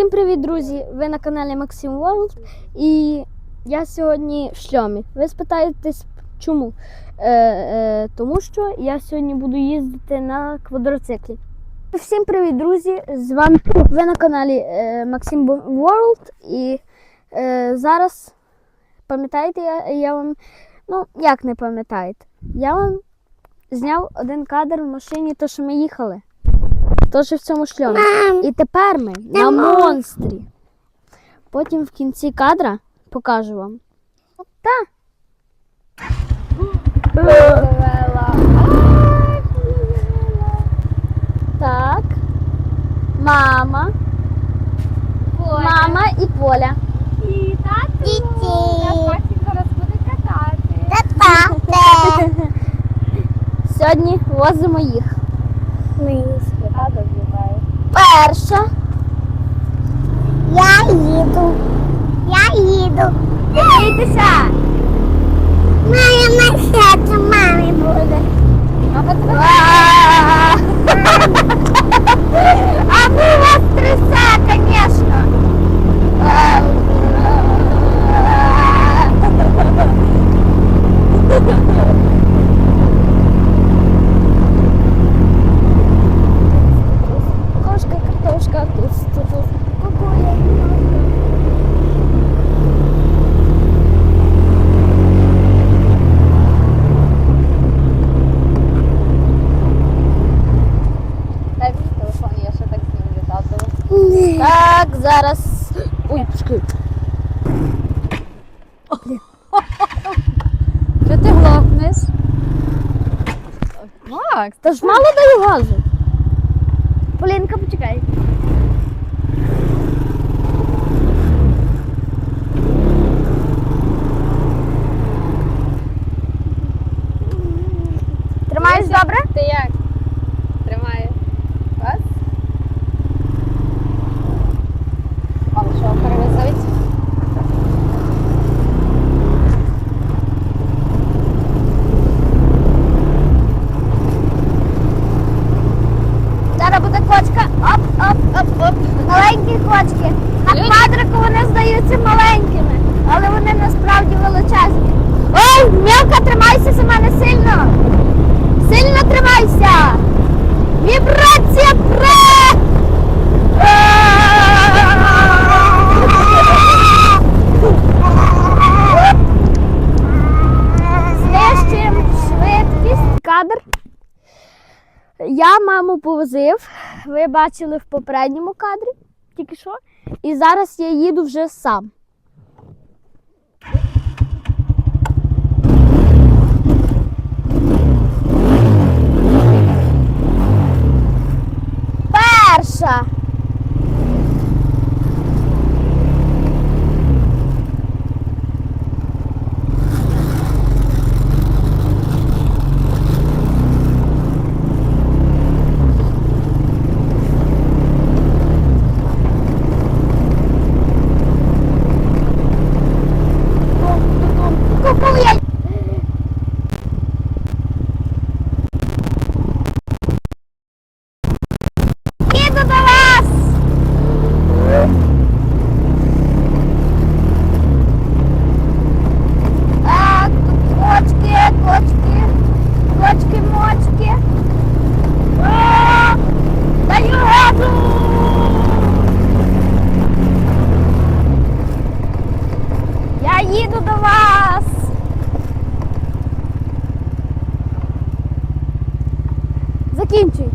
Всім привіт, друзі! Ви на каналі Максим Ворлд і я сьогодні в шльомі. Ви спитаєтесь, чому? Е, е, тому що я сьогодні буду їздити на квадроциклі. Всім привіт, друзі! З вами ви на каналі е, Максим Ворлд і е, зараз пам'ятаєте, я, я вам, ну як не пам'ятаєте, я вам зняв один кадр в машині, то що ми їхали. Тож в цьому шльомі. І тепер ми на монстрі. Потім в кінці кадра покажу вам. Та. Так. Мама. Мама і Поля. І тату. Діти. Зараз буде катати. Тата. Сьогодні возимо їх. Ми тато добігає? Перша. Я їду. Я їду. Дивіться. Моя машина мамі буде. А Так, зараз. Ой, пішки. Що ти глохнеш? Макс, Та ж мало даю газу. Полінка, почекай. Тримаєш добре? ти як? Тримає. Вас? А ви що, перевезуть? Зараз буде кочка. Оп, оп, оп, оп. Маленькі кочки. Люди. квадрику вони здаються маленькими, але вони насправді величезні. Ой, мілка, тримайся за мене сильно. Сильно тримайся. Вібрація пре! Швидкість. Кадр. Я маму повозив. Ви бачили в попередньому кадрі, тільки що. І зараз я їду вже сам. Перша. Купує. Їду до вас. Так, тут кочки, кочки, кочки, мочки. О, Даю газу. Я їду до вас. Закінчуй.